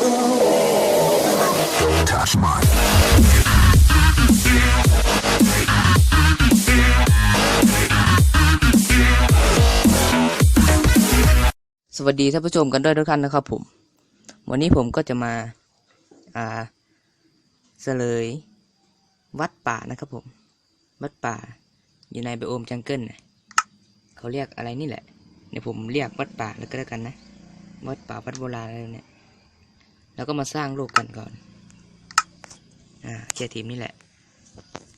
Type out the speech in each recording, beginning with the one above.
Touch mine. สวัสดีท่านผู้ชมกันด้วยทุกท่านนะครับผม วันนี้ผมก็จะมาอ่าเสลยวัดป่านะครับผม วัดป่าอยู่ในไบโอมจังเกิลนะเขาเรียกอะไรนี่แหละเดี๋ยวผมเรียกวัดป่าแล้วก็แล้วกันนะ วัดป่าวัดโบราณอะไรเนี่ย แล้วก็มาสร้างรูปกันก่อน อ่าเชียร์ทีมนี่แหละ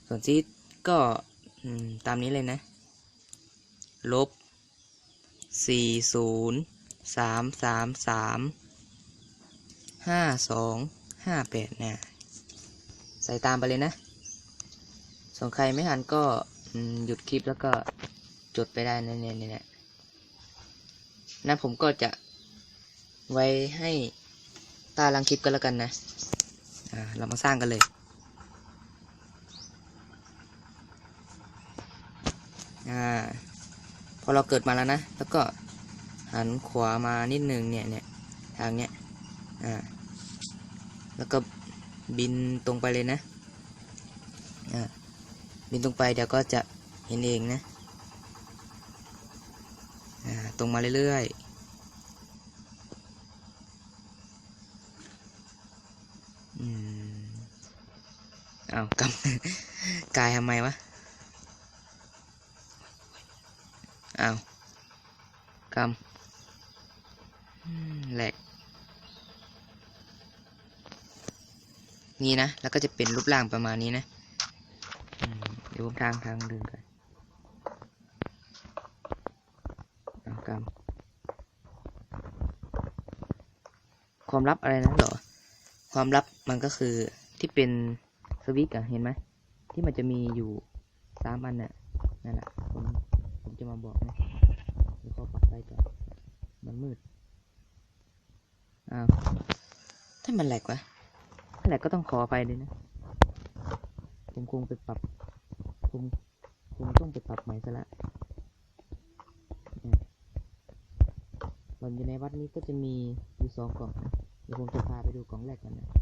ส่วนซีดก็ตามนี้เลยนะ ลบสี่ศูนย์สามสามสามห้าสองห้าแปดนะใส่ตามไปเลยนะส่วนใครไม่ทันก็หยุดคลิปแล้วก็จดไปได้นะเนี่ยเนี่ยเนี่ยนะผมก็จะไว้ให้ ตาลังคลิปก็แล้วกันนะ อ่า เรามาสร้างกันเลยอ่าพอเราเกิดมาแล้วนะ แล้วก็หันขวามานิดนึงเนี่ยเนี่ยทางเนี้ย อ่า แล้วก็บินตรงไปเลยนะ อ่า บินตรงไปเดี๋ยวก็จะเห็นเองนะ อ่า ตรงมาเรื่อยๆ เอาวกำกายทำไมวะอ้าวกำแหลกนี่นะ แล้วก็จะเป็นรูปร่างประมาณนี้นะเดี๋ยวผมทางทางดึงกันเอากำความลับอะไรนะเหรอ ความลับมันก็คือที่เป็น สวิตช์อะเห็นไหมที่มันจะมีอยู่สามอันน่ะนั่นแหละผมผมจะมาบอกนะเดี๋ยวขอปรับไฟก่อนมันมืดอ้าวถ้ามันแหลกวะถ้าแหลกก็ต้องขอไปเลยนะผมคงไปปรับผมผมต้องไปปรับใหม่ซะละเนี่ยส่วนอยู่ในวัดนี้ก็จะมีอยู่สองกล่องนะเดี๋ยวผมจะพาไปดูกล่องแรกกันนะอืมอันนี้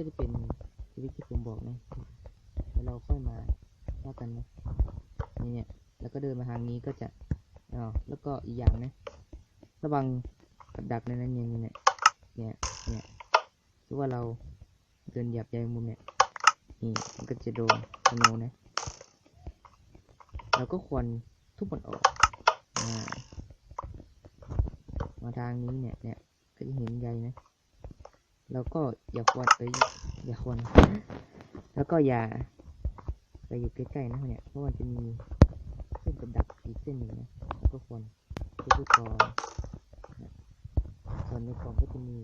ก็จะเป็นชีวิตที่ผมบอกนะเดี๋ยวเราค่อยมาว่ากันนะนี่เนี่ย แล้วก็เดินมาทางนี้ก็จะอ๋อแล้วก็อีกอย่างนะ ระวังกับดักในนั้นเนี่ยเนี่ยเนี่ยเนี่ยถือว่าเราเดินหยับใยมุมเนี่ยนี่มันก็จะโดนธนูนะเราก็ควรทุบมันออกอ่ามาทางนี้เนี่ยเนี่ยก็จะเห็นใยนะ แล้วก็อย่าควรเอ้ยอย่าควร แล้วก็อย่าไปอยู่ใกล้ๆนะเนี่ยเพราะมันจะมีเส้นกับดักอีกเส้นหนึ่งนะแล้วก็ควรทุกกองส่วนในกล่องก็จะมี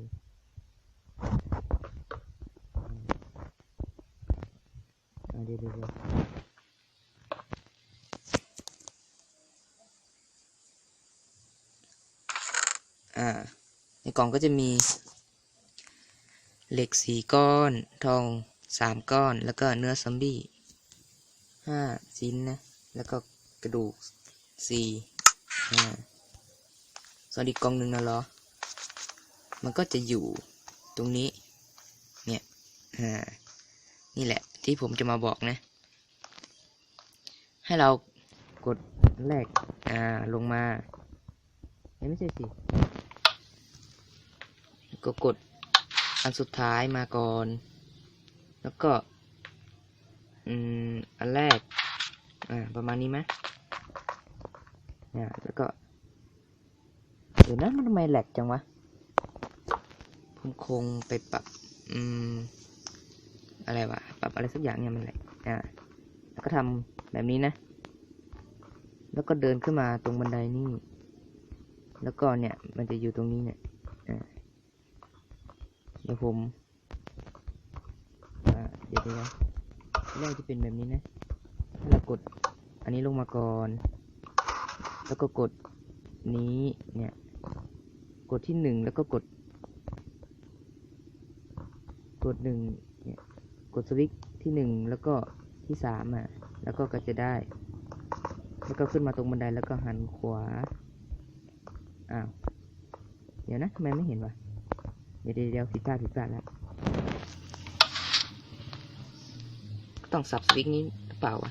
อืมอ่าเดี๋ยวเดี๋ยวเดี๋ยวอ่าในกล่องก็จะมี เหล็กสี่ก้อน ทองสามก้อน แล้วก็เนื้อซอมบี้ห้าชิ้นนะ แล้วก็กระดูกสี่อ่าส่วนอีกกองหนึ่งนะเหรอ มันก็จะอยู่ตรงนี้ เนี่ยอ่านี่แหละ ที่ผมจะมาบอกนะ ให้เรากดแรก อ่า ลงมา ไม่ใช่สิ ก็กด อันสุดท้ายมาก่อน แล้วก็ อืม อันแรก อ่า ประมาณนี้ไหมเนี่ยแล้วก็ เดี๋ยวนะมันทำไมแหลกจังวะ ผมคงไปปรับ อืม อะไรวะ ปรับอะไรสักอย่างเนี่ยมันแหลกอ่า แล้วก็ทำแบบนี้นะ แล้วก็เดินขึ้นมาตรงบันไดนี่ แล้วก็เนี่ย มันจะอยู่ตรงนี้เนี่ย อ่า เดี๋ยวผมเดี๋ยวเดี๋ยวแรกจะเป็นแบบนี้นะให้เรากดอันนี้ลงมาก่อน แล้วก็กดนี้เนี่ย กดที่หนึ่งแล้วก็กด กดหนึ่งเนี่ยกดสวิตช์ที่หนึ่งแล้วก็ที่สามอะ แล้วก็ก็จะได้ แล้วก็ขึ้นมาตรงบันไดแล้วก็หันขวา อ้าว เดี๋ยวนะทำไมไม่เห็นวะ เดี๋ยวเดี๋ยวเดี๋ยวผิดพลาดผิดพลาดแล้วต้องสับสวิกนี้หรือเปล่าวะ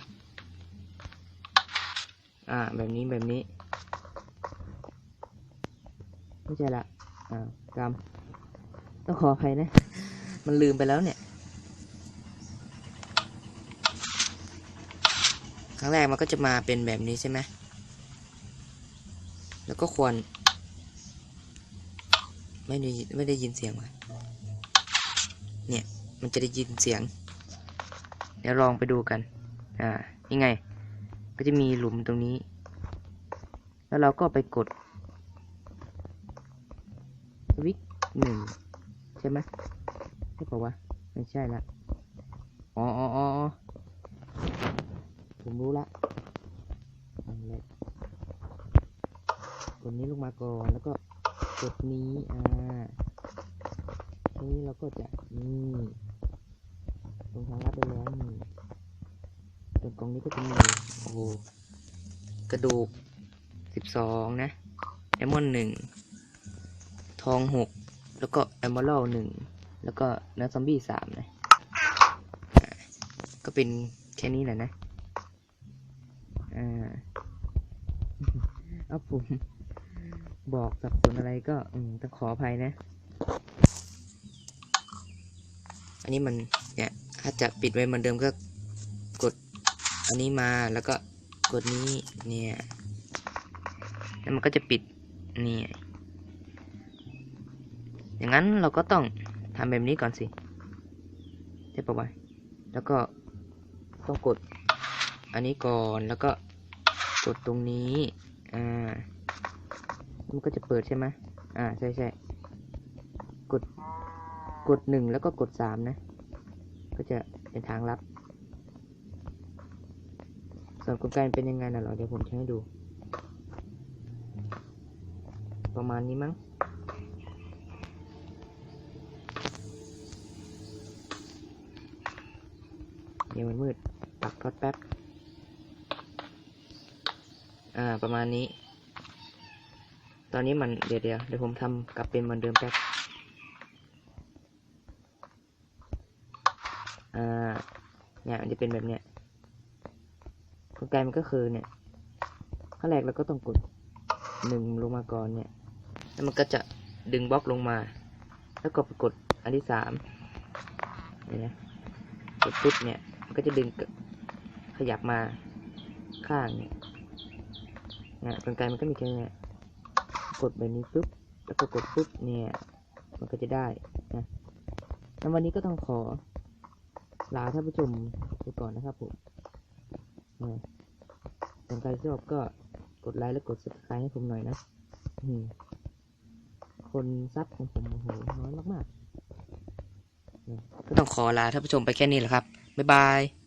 อ่า แบบนี้แบบนี้ไม่ใช่ละอ่ากรรมต้องขออภัยนะ มันลืมไปแล้วเนี่ย ครั้งแรกมันก็จะมาเป็นแบบนี้ใช่ไหมแล้วก็ควร ไม่ได้ไม่ได้ยินเสียงวะเนี่ยมันจะได้ยินเสียง เดี๋ยวลองไปดูกัน อ่ายังไง ก็จะมีหลุมตรงนี้ แล้วเราก็ไปกดสวิกหนึ่งใช่ไหมใช่ปะวะไม่ใช่ละอ๋ออ๋ออ๋อผมรู้ละนั่นแหละกดนี้ลงมาก่อนแล้วก็ กดนี้อ่าทีนี้เราก็จะนี่ลงทางลัดได้แล้วนี่ส่วกองนี้ก็จะมีโอ้โหกระดูกสิบสองนะแอมอนหนึ่งทองหกแล้วก็แอมเบอร์หนึ่งแล้วก็เนื้อซอมบี้สามนะก็เป็นแค่นี้แหละนะอ่าเอาผม บอกสับสนอะไรก็อืมต้องขออภัยนะ อันนี้มันเนี่ยถ้าจะปิดไว้เหมือนเดิมก็กดอันนี้มาแล้วก็กดนี้เนี่ยแล้วมันก็จะปิดนี่อย่างนั้นเราก็ต้องทำแบบนี้ก่อนสิใช่ปะวะแล้วก็ต้องกดอันนี้ก่อนแล้วก็กดตรงนี้อ่า มันก็จะเปิดใช่ไหมอ่าใช่ใช่กด กดหนึ่งแล้วก็กดสามนะ ก็จะเป็นทางลับ ส่วนกลไกเป็นยังไงนะเหรอเดี๋ยวผมจะให้ดู ประมาณนี้มั้งเดี๋ยวมันมืด ปักทอดแป๊บ อ่า ประมาณนี้ ตอนนี้มันเดี๋ยวเดี๋ยวเดี๋ยวผมทำกลับเป็นเหมือนเดิมแป๊บอ่าเนี่ยมันจะเป็นแบบเนี้ยกลไกมันก็คือเนี่ยขั้นแรกเราก็ต้องกดหนึ่งลงมาก่อนเนี่ย แล้วมันก็จะดึงบล็อกลงมา แล้วก็ไปกดอันที่สามเนี่ยนะกดปุ๊บเนี่ย มันก็จะดึงขยับมาข้างเนี่ยเนี่ยกลไกมันก็มีแค่เนี้ย กดแบบนี้ปุ๊บแล้วก็กดปุ๊บเนี่ยมันก็จะได้นะแล้ววันนี้ก็ต้องขอลาท่านผู้ชมไปก่อนนะครับผมอ่าส่วนใครชอบก็กดไลค์และกด subscribe ให้ผมหน่อยนะคนซับของผมโอ้โหน้อยมากๆก็ต้องขอลาท่านผู้ชมไปแค่นี้แหละครับ บ๊ายบาย